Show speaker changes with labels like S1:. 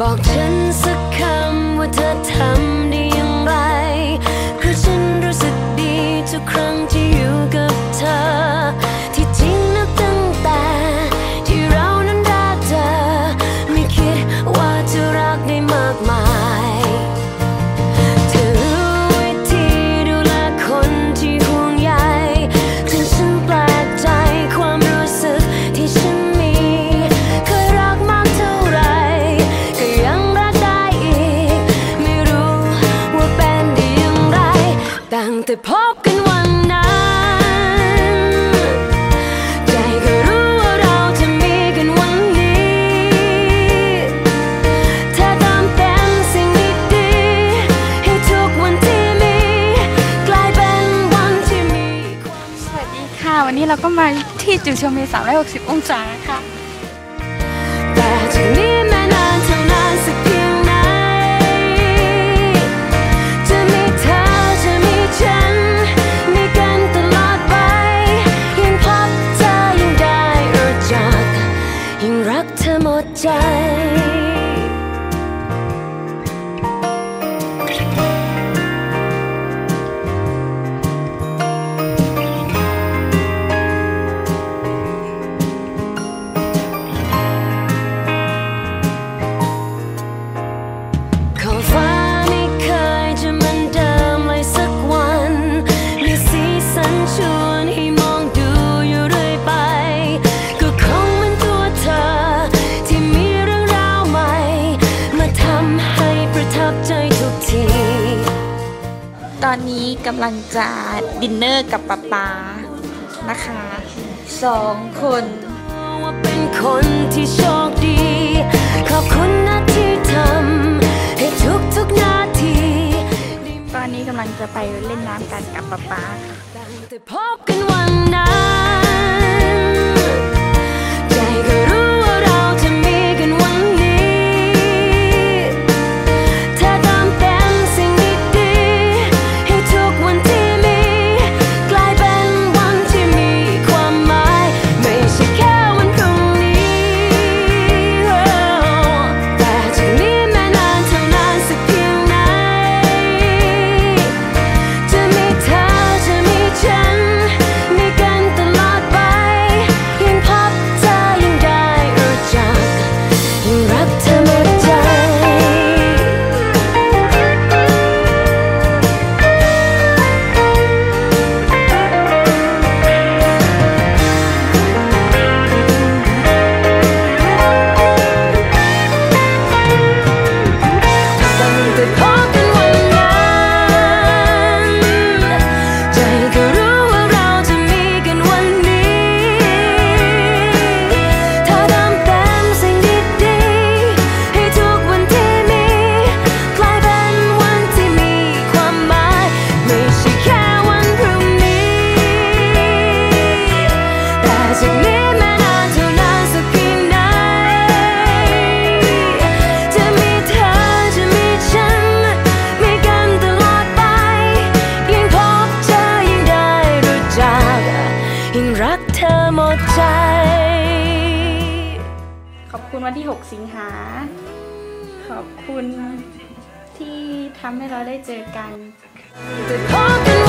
S1: บอกฉันสักคำว่าเธอทำได้อย่างไรเพราะฉันรู้สึกดีทุกครั้งที่อยู่กับเธอ ที่จริงนับตั้งแต่ที่เรานั้นรักเธอ ไม่คิดว่าจะรักได้มากมาย ตั้งแต่พบกันวันนั้นใจก็รู้ว่าเราจะมีกันวันนี้ เธอตามเป็นสิ่งดีๆให้ทุกวันที่มี กลายเป็นวันที่มีความ
S2: สวัสดีค่ะ วันนี้เราก็มาที่จุดชมวิว360 องศาค่ะ
S1: อ อนนี้กำ
S2: ลังจะดินเนอร์กับป๊าป๊านะคะสองคน
S1: ว่าเป็นคนที่โชคดี ขอบคุณนะที่ทำให้ทุกทุกๆนาที
S2: ตอนนี้กำลังจะไปเล่นน้ำกันกับป๊าป๊าค่ะ
S1: รักเธอหมดใจ
S2: ขอบคุณวันที่ 6 สิงหา ขอบคุณที่ทำให้เราได้เจอกัน
S1: แต่พบกัน